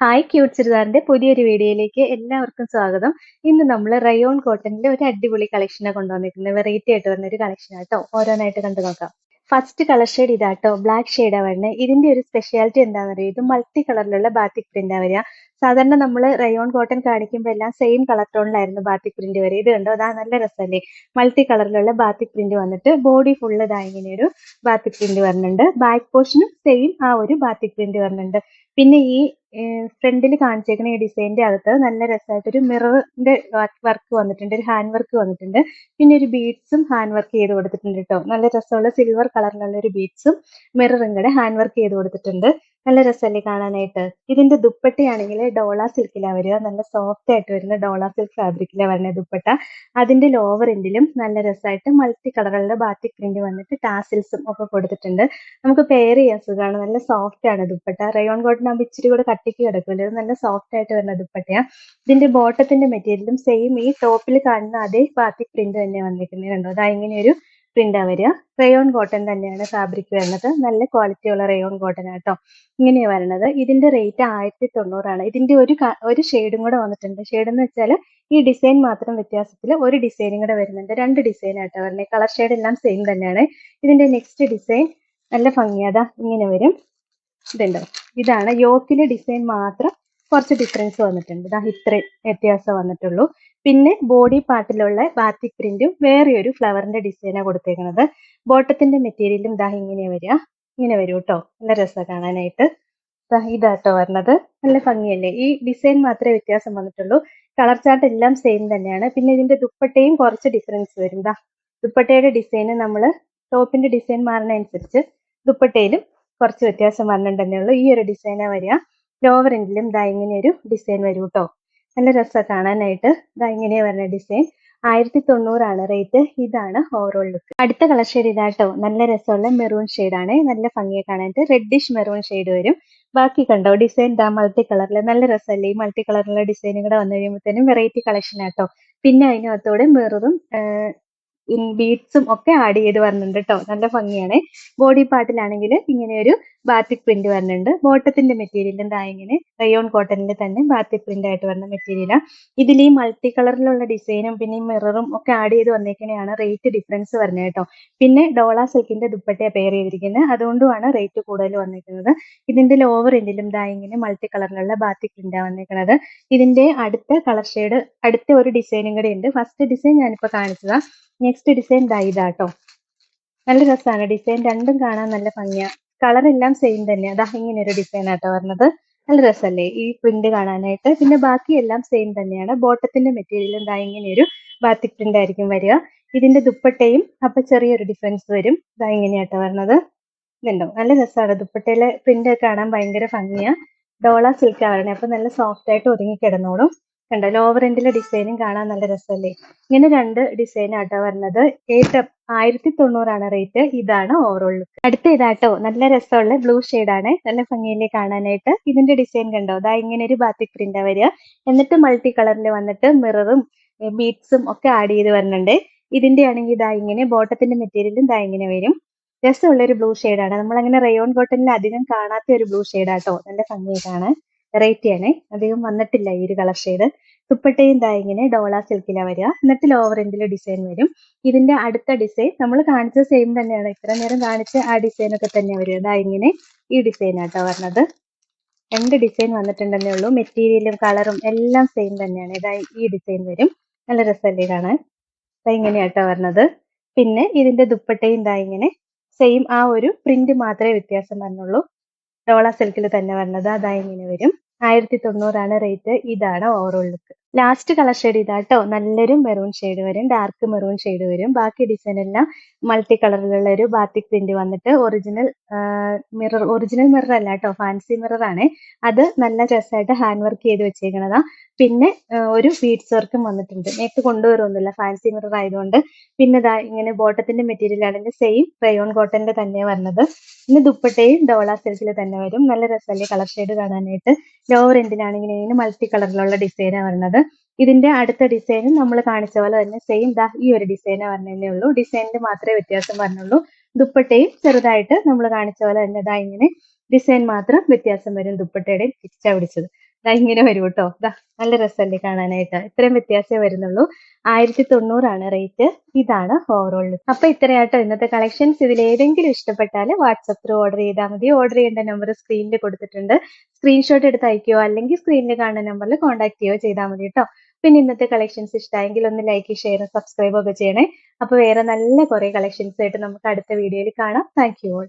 Hi cute ചുരിദാറിന്റെ പുതിയൊരു വീഡിയോയിലേക്ക് എല്ലാവർക്കും സ്വാഗതം. ഇന്ന് നമ്മൾ റയോൺ കോട്ടണിന്റെ ഒരു അടിപൊളി കളക്ഷനാണ് കൊണ്ടുവന്നിരിക്കുന്നത്. വെറൈറ്റി ആയിട്ട് വരുന്ന ഒരു കളക്ഷൻ ആട്ടോ ഓരോന്നായിട്ട് കണ്ടു നോക്കാം. ഫസ്റ്റ് കളർ ഷെയ്ഡ് ഇതാട്ടോ ബ്ലാക്ക് ഷെയ്ഡാണ് വരുന്നത് ഇതിന്റെ ഒരു സ്പെഷ്യാലിറ്റി എന്താണെന്ന് പറയുക ഇത് മൾട്ടി കളറിലുള്ള ബാത്തിക് പ്രിന്റാണ് വരിക. സാധാരണ നമ്മൾ റയോൺ കോട്ടൺ കാണിക്കുമ്പോൾ എല്ലാം സെയിം കളർ ടോണിലായിരുന്നു ബാത്തിക് പ്രിന്റ് വരെ ഇത് കണ്ടോ? അതാ നല്ല രസമല്ലേ മൾട്ടി കളറിലുള്ള ബാത്തിക് പ്രിന്റ് വന്നിട്ട് ബോഡി ഫുള്ള് ഇതാ ഇങ്ങനെ ഒരു ബാത്തിക് പ്രിന്റ് വരുന്നുണ്ട്. ബാക്ക് പോർഷനും സെയിം ആ ഒരു ബാത്തിക് പ്രിന്റ് വരുന്നുണ്ട്. പിന്നെ ഈ ഫ്രണ്ടിൽ കാണിച്ചേക്കുന്ന ഈ ഡിസൈനിന്റെ അകത്ത് നല്ല രസമായിട്ട് ഒരു മിററിന്റെ വർക്ക് വന്നിട്ടുണ്ട് ഒരു ഹാൻഡ് വർക്ക് വന്നിട്ടുണ്ട്. പിന്നെ ഒരു ബീഡ്സും ഹാൻഡ് വർക്ക് ചെയ്ത് കൊടുത്തിട്ടുണ്ട് കേട്ടോ നല്ല രസമുള്ള സിൽവർ കളറിലുള്ള ഒരു ബീഡ്സും മിററും കൂടെ ഹാൻഡ് വർക്ക് ചെയ്ത് കൊടുത്തിട്ടുണ്ട്. നല്ല രസമല്ലേ കാണാനായിട്ട്? ഇതിന്റെ ദുപ്പട്ടയാണെങ്കിൽ ഡോള സിൽക്കിലാണ് വരിക. നല്ല സോഫ്റ്റ് ആയിട്ട് വരുന്ന ഡോള സിൽക്ക് ഫാബ്രിക്കിലാണ് വരുന്ന ദുപ്പട്ട. അതിന്റെ ലോവർ എൻഡിലും നല്ല രസമായിട്ട് മൾട്ടി കളറുകളുടെ ബാത്തിക് പ്രിന്റ് വന്നിട്ട് ടാസിൽസും ഒക്കെ കൊടുത്തിട്ടുണ്ട്. നമുക്ക് പെയർ ചെയ്യാൻ സുഖമാണ്. നല്ല സോഫ്റ്റ് ആണ് ദുപ്പട്ട. റയോൺ കോട്ടൺ ആകുമ്പോൾ ഇച്ചിരി കൂടെ കട്ടിക്ക് കിടക്കുമല്ലോ നല്ല സോഫ്റ്റ് ആയിട്ട് വരുന്ന ദുപ്പട്ടയാണ് ഇതിന്റെ ബോട്ടത്തിന്റെ മെറ്റീരിയലും സെയിം ഈ ടോപ്പിൽ കാണുന്ന അതേ ബാത്തിക് പ്രിന്റ് തന്നെ വന്നിരിക്കുന്നത് കണ്ടോ? അതാ ഇങ്ങനെ ഒരു പ്രിന്റാ വരിക. റയോൺ കോട്ടൺ തന്നെയാണ് ഫാബ്രിക് വരുന്നത്. നല്ല ക്വാളിറ്റി ഉള്ള റയോൺ കോട്ടൺ ആട്ടോ ഇങ്ങനെയാ വരുന്നത് ഇതിന്റെ റേറ്റ് ആയിരത്തി തൊണ്ണൂറാണ് ഇതിന്റെ ഒരു ഒരു ഷെയ്ഡും കൂടെ വന്നിട്ടുണ്ട്. ഷെയ്ഡ് എന്ന് വെച്ചാൽ ഈ ഡിസൈൻ മാത്രം വ്യത്യാസത്തിൽ ഒരു ഡിസൈനും കൂടെ വരുന്നുണ്ട്. രണ്ട് ഡിസൈൻ ആട്ടോ വരുന്നത് കളർ ഷെയ്ഡ് എല്ലാം സെയിം തന്നെയാണ്. ഇതിന്റെ നെക്സ്റ്റ് ഡിസൈൻ നല്ല ഭംഗിയാതാ ഇങ്ങനെ വരും. ഇതുണ്ടോ? ഇതാണ് യോക്കിലെ ഡിസൈൻ മാത്രം കുറച്ച് ഡിഫറൻസ് വന്നിട്ടുണ്ട്. ഇതാ ഇത്രയും വ്യത്യാസം വന്നിട്ടുള്ളൂ. പിന്നെ ബോഡി പാർട്ടിലുള്ള ബാത്തിക് പ്രിന്റും വേറെ ഒരു ഫ്ലവറിന്റെ ഡിസൈനാണ് കൊടുത്തേക്കുന്നത്. ബോട്ടത്തിന്റെ മെറ്റീരിയലും ഇതാ ഇങ്ങനെ വരിക. ഇങ്ങനെ വരും കേട്ടോ നല്ല രസം കാണാനായിട്ട്. ഇതാട്ടോ വരുന്നത് നല്ല ഭംഗിയല്ലേ? ഈ ഡിസൈൻ മാത്രമേ വ്യത്യാസം വന്നിട്ടുള്ളൂ. കളർ ചാർട്ട് എല്ലാം സെയിം തന്നെയാണ്. പിന്നെ ഇതിന്റെ ദുപ്പട്ടയും കുറച്ച് ഡിഫറൻസ് വരും. ദാ ദുപ്പട്ടയുടെ ഡിസൈൻ നമ്മൾ ടോപ്പിന്റെ ഡിസൈൻ മാറുന്നതനുസരിച്ച് ദുപ്പട്ടയിലും കുറച്ച് വ്യത്യാസം വന്നിട്ടുണ്ടെന്നേ ഉള്ളൂ ഈ ഒരു ഡിസൈനാണ് വരിക. ലോവർ എൻഡിലും ദാ ഇങ്ങനെ ഒരു ഡിസൈൻ വരും കേട്ടോ നല്ല രസമാണ് കാണാനായിട്ട്. ദാ ഇങ്ങനെ വരുന്ന ഡിസൈൻ. ആയിരത്തി തൊണ്ണൂറാണ് റേറ്റ്. ഇതാണ് ഓവറോൾ ലുക്ക് അടുത്ത കളർ ഷെയ്ഡ് ഇതാട്ടോ നല്ല രസമുള്ള മെറൂൺ ആണ്. നല്ല ഭംഗിയെ കാണാനായിട്ട്. റെഡിഷ് മെറൂൺ ഷെയ്ഡ് വരും. ബാക്കി കണ്ടോ ഡിസൈൻ ദാ മൾട്ടി കളറിൽ നല്ല രസമല്ലേ ഈ മൾട്ടി കളറിലുള്ള ഡിസൈൻ കൂടെ വന്നു കഴിയുമ്പോഴത്തേനും വെറൈറ്റി കളക്ഷൻ ആട്ടോ. പിന്നെ അതിനകത്തോടെ ഇൻ ബീഡ്സും ഒക്കെ ആഡ് ചെയ്ത് വരുന്നുണ്ട് കേട്ടോ നല്ല ഭംഗിയാണ്. ബോഡി പാർട്ടിലാണെങ്കിൽ ഇങ്ങനെ ഒരു ബാത്തിക് പ്രിന്റ് വരുന്നുണ്ട് ബോട്ടത്തിന്റെ മെറ്റീരിയൽ എന്താ ഇങ്ങനെ റയോൺ കോട്ടണിന്റെ തന്നെ ബാത്തിക് പ്രിന്റ് ആയിട്ട് വരുന്ന മെറ്റീരിയലാണ് ഇതിൽ ഈ മൾട്ടി കളറിലുള്ള ഡിസൈനും പിന്നെ ഈ മിററും ഒക്കെ ആഡ് ചെയ്ത് വന്നേക്കണെയാണ് റേറ്റ് ഡിഫറൻസ് വരുന്നത് കേട്ടോ പിന്നെ ഡോള സിൽക്കിന്റെ ദുപ്പട്ടയാണ് പെയർ ചെയ്തിരിക്കുന്നത് അതുകൊണ്ടുമാണ് റേറ്റ് കൂടുതൽ വന്നിരിക്കുന്നത് ഇതിന്റെ ലോവർ എൻഡിലും ദാ ഇങ്ങനെ മൾട്ടി കളറിലുള്ള ബാത്തിക് പ്രിന്റാണ് വന്നിരിക്കുന്നത് ഇതിന്റെ അടുത്ത കളർ ഷെയ്ഡ് അടുത്ത ഒരു ഡിസൈനും കൂടെ ഉണ്ട് ഫസ്റ്റ് ഡിസൈൻ ഞാനിപ്പോ കാണിച്ചതാ. നെക്സ്റ്റ് ഡിസൈൻ ദാ ഇതാട്ടോ നല്ല രസമാണ് ഡിസൈൻ രണ്ടും കാണാൻ നല്ല ഭംഗിയാ. കളർ എല്ലാം സെയിം തന്നെ അതാ ഇങ്ങനെ ഒരു ഡിസൈൻ ആട്ടോ വരുന്നത് നല്ല രസല്ലേ? ഈ പ്രിന്റ് കാണാനായിട്ട്. പിന്നെ ബാക്കി എല്ലാം സെയിം തന്നെയാണ്. ബോട്ടത്തിന്റെ മെറ്റീരിയൽ എന്താ ഇങ്ങനെ ഒരു ബാത്തിക് പ്രിന്റ് ആയിരിക്കും വരിക. ഇതിന്റെ ദുപ്പട്ടയും അപ്പൊ ചെറിയൊരു ഡിഫറൻസ് വരും. ഇതാ ഇങ്ങനെയാട്ടോ വരുന്നത് ഇതുണ്ടോ? നല്ല രസമാണ്. ദുപ്പട്ടയിലെ പ്രിന്റ് കാണാൻ ഭയങ്കര ഭംഗിയാ. ഡോള സിൽക്ക് ആവരണേ. അപ്പൊ നല്ല സോഫ്റ്റ് ആയിട്ട് ഒതുങ്ങി കിടന്നോളും. കണ്ടോ? ലോവർ എൻഡിലെ ഡിസൈനും കാണാൻ നല്ല രസമല്ലേ? ഇങ്ങനെ രണ്ട് ഡിസൈൻ ആട്ടോ വരുന്നത്. ഏറ്റവും ആയിരത്തി തൊണ്ണൂറാണ് റേറ്റ് ഇതാണ് ഓവറോൾ ലുക്ക് അടുത്ത ഇതാട്ടോ നല്ല രസമുള്ള ബ്ലൂ ആണ്. നല്ല ഭംഗിയിലെ കാണാനായിട്ട്. ഇതിന്റെ ഡിസൈൻ കണ്ടോ? അതാ ഇങ്ങനെ ഒരു ബാത്തിക് പ്രിന്റാ വരിക. എന്നിട്ട് മൾട്ടി കളറിൽ വന്നിട്ട് മിററും ബീഡ്സും ഒക്കെ ആഡ് ചെയ്ത് വരുന്നുണ്ട്. ഇതിന്റെ ആണെങ്കിൽ ഇതാ ഇങ്ങനെ ബോട്ടത്തിന്റെ മെറ്റീരിയലും ഇതാ ഇങ്ങനെ വരും. രസമുള്ള ഒരു ബ്ലൂ ആണ്. നമ്മളങ്ങനെ റയോൺ കോട്ടണിൽ അധികം കാണാത്ത ഒരു ബ്ലൂ ആട്ടോ. നല്ല ഭംഗിയെ വെറൈറ്റി ആണ്. അധികം വന്നിട്ടില്ല ഈ ഒരു കളർ ഷെയ്ഡ് ദുപ്പട്ടയും ദാ ഇങ്ങനെ ഡോള സിൽക്കിലാണ് വരിക. എന്നിട്ട് ലോവർ എൻഡിൽ ഡിസൈൻ വരും. ഇതിന്റെ അടുത്ത ഡിസൈൻ നമ്മൾ കാണിച്ച സെയിം തന്നെയാണ്. ഇത്ര നേരം കാണിച്ച ആ ഡിസൈൻ ഒക്കെ തന്നെയാണ് വരിക ദാ ഇങ്ങനെ ഈ ഡിസൈൻ ആട്ടോ പറഞ്ഞത് രണ്ട് ഡിസൈൻ വന്നിട്ടുണ്ടെന്നേ ഉള്ളൂ. മെറ്റീരിയലും കളറും എല്ലാം സെയിം തന്നെയാണ്. ഇതാ ഈ ഡിസൈൻ വരും. നല്ല രസമല്ലേ കാണാൻ? ഇതാ ഇങ്ങനെയാട്ടോ പറഞ്ഞത് പിന്നെ ഇതിന്റെ ദുപ്പട്ടയും ഇതാ ഇങ്ങനെ സെയിം ആ ഒരു പ്രിന്റ് മാത്രമേ വ്യത്യാസം വന്നുള്ളൂ ഡോള സിൽക്കിൽ തന്നെ വരുന്നത് അതാ ഇങ്ങനെ വരും. ആയിരത്തി തൊണ്ണൂറാണ് റേറ്റ് ഇതാണ് overall look last colour shade ഇതാട്ടോ. നല്ലൊരു മെറൂൺ ഷെയ്ഡ് വരും. ഡാർക്ക് മെറൂൺ ഷെയ്ഡ് വരും. ബാക്കി ഡിസൈൻ എല്ലാം മൾട്ടി കളറിലുള്ള ഒരു ബാത്തിക് പ്രിന്റ് വന്നിട്ട് ഒറിജിനൽ മിറർ ഒറിജിനൽ മിറർ അല്ല കേട്ടോ. ഫാൻസി മിറർ ആണ്. അത് നല്ല രസമായിട്ട് ഹാൻഡ് വർക്ക് ചെയ്ത് വെച്ചേക്കണതാ. പിന്നെ ഒരു ബീഡ്സ് വർക്കും വന്നിട്ടുണ്ട്. നേരത്തെ കൊണ്ടുവരുമൊന്നുമില്ല ഫാൻസി മിറർ ആയതുകൊണ്ട്. പിന്നെ ഇതാ ഇങ്ങനെ ബോട്ടത്തിന്റെ മെറ്റീരിയൽ ആണെങ്കിൽ സെയിം റയോൺ കോട്ടന്റെ തന്നെ വരുന്നത് പിന്നെ ദുപ്പട്ടയും ഡോള സിൽക്കിൽ തന്നെ വരും. നല്ല രസമല്ലേ കളർ ഷെയ്ഡ് കാണാനായിട്ട്. ലോവർ എൻഡിലാണെങ്കിൽ ഇങ്ങനെ മൾട്ടി കളറിലുള്ള ഡിസൈനാണ് വരുന്നത് ഇതിന്റെ അടുത്ത ഡിസൈനും നമ്മൾ കാണിച്ച പോലെ തന്നെ സെയിം ദാ ഈ ഒരു ഡിസൈനെ പറഞ്ഞതേ ഉള്ളൂ. ഡിസൈനിൽ മാത്രമേ വ്യത്യാസം പറഞ്ഞുള്ളൂ ദുപ്പട്ടയും ചെറുതായിട്ട് നമ്മൾ കാണിച്ച പോലെ തന്നെ ദാ ഇങ്ങനെ ഡിസൈൻ മാത്രം വ്യത്യാസം വരും ദുപ്പട്ടയുടെയും തിരിച്ചാ പിടിച്ചത് ദാ ഇങ്ങനെ വരും കേട്ടോ ഇതാ നല്ല രസമല്ലേ കാണാനായിട്ട്. ഇത്രയും വ്യത്യാസമേ വരുന്നുള്ളൂ. ആയിരത്തി തൊണ്ണൂറാണ് റേറ്റ്. ഇതാണ് ഓവറോൾ അപ്പൊ ഇത്രയാട്ടോ. ഇന്നത്തെ കളക്ഷൻസ് ഇതിൽ ഏതെങ്കിലും ഇഷ്ടപ്പെട്ടാൽ വാട്സപ്പ് ത്രൂ ഓർഡർ ചെയ്താൽ മതി. ഓർഡർ ചെയ്യേണ്ട നമ്പർ സ്ക്രീനിൽ കൊടുത്തിട്ടുണ്ട്. സ്ക്രീൻഷോട്ട് എടുത്ത് അയക്കുകയോ അല്ലെങ്കിൽ സ്ക്രീനിൽ കാണുന്ന നമ്പറിൽ കോൺടാക്ട് ചെയ്യുകയോ ചെയ്താൽ മതി കേട്ടോ പിന്നെ ഇന്നത്തെ കളക്ഷൻസ് ഇഷ്ടമായെങ്കിൽ ഒന്ന് ലൈക്ക് ഷെയർ സബ്സ്ക്രൈബ് ഒക്കെ ചെയ്യണേ. അപ്പൊ വേറെ നല്ല കുറെ കളക്ഷൻസ് ആയിട്ട് നമുക്ക് അടുത്ത വീഡിയോയിൽ കാണാം. Thank you all